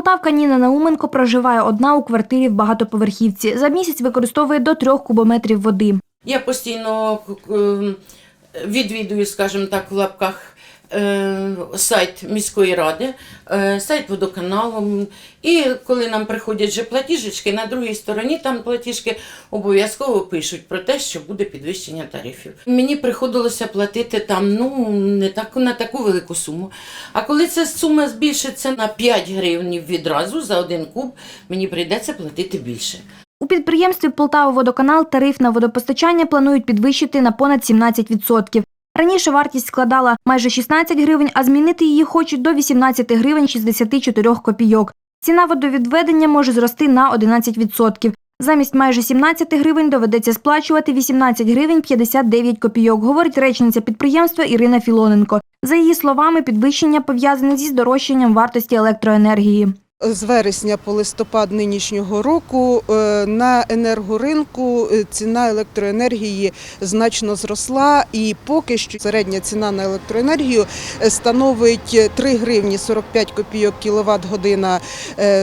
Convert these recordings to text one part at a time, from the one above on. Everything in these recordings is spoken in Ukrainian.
Полтавка Ніна Науменко проживає одна у квартирі в багатоповерхівці. За місяць використовує до трьох кубометрів води. Я постійно е, відвідую, скажімо так, в лапках сайт міської ради, е, сайт водоканалу. І коли нам приходять же платіжечки, на другій стороні там платіжки обов'язково пишуть про те, що буде підвищення тарифів. Мені приходилося платити там ну не так на таку велику суму. А коли ця сума збільшиться на 5 гривень відразу за один куб, мені прийдеться платити більше. У підприємстві Полтава-Водоканал тариф на водопостачання планують підвищити на понад 17%. Раніше вартість складала майже 16 гривень, а змінити її хочуть до 18 гривень 64 копійок. Ціна водовідведення може зрости на 11%. Замість майже 17 гривень доведеться сплачувати 18 гривень 59 копійок, говорить речниця підприємства Ірина Філоненко. За її словами, підвищення пов'язане зі здорожчанням вартості електроенергії. З вересня по листопад нинішнього року е, на енергоринку е, ціна електроенергії значно зросла, і поки що середня ціна на електроенергію е, становить 3 гривні 45 копійок кіловат година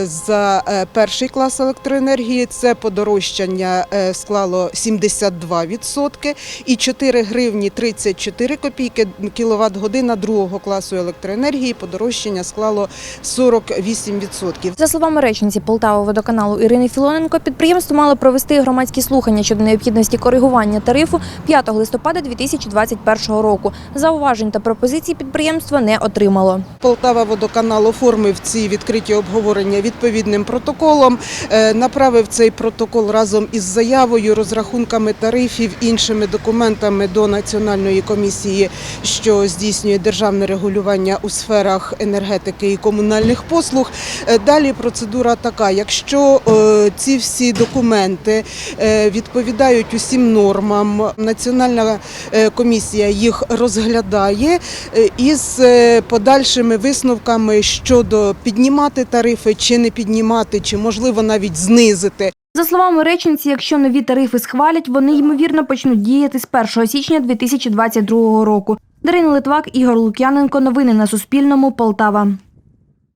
за перший клас електроенергії. Це подорожчання склало 72%, і 4 гривні 34 копійки кіловат година другого класу електроенергії. Подорожчання склало 48%. За словами речниці Полтава водоканалу Ірини Філоненко, підприємство мало провести громадські слухання щодо необхідності коригування тарифу 5 листопада 2021 року. Зауважень та пропозицій підприємство не отримало. Полтава водоканал оформив ці відкриті обговорення відповідним протоколом, е, направив цей протокол разом із заявою, розрахунками тарифів, іншими документами до Національної комісії, що здійснює державне регулювання у сферах енергетики і комунальних послуг. Далі процедура така: якщо е, ці всі документи е, відповідають усім нормам, Національна е, комісія їх розглядає із подальшими висновками щодо піднімати тарифи чи не піднімати, чи можливо навіть знизити. За словами речниці, якщо нові тарифи схвалять, вони ймовірно почнуть діяти з 1 січня 2022 року. Дарина Литвак, Ігор Лук'яненко. Новини на Суспільному. Полтава.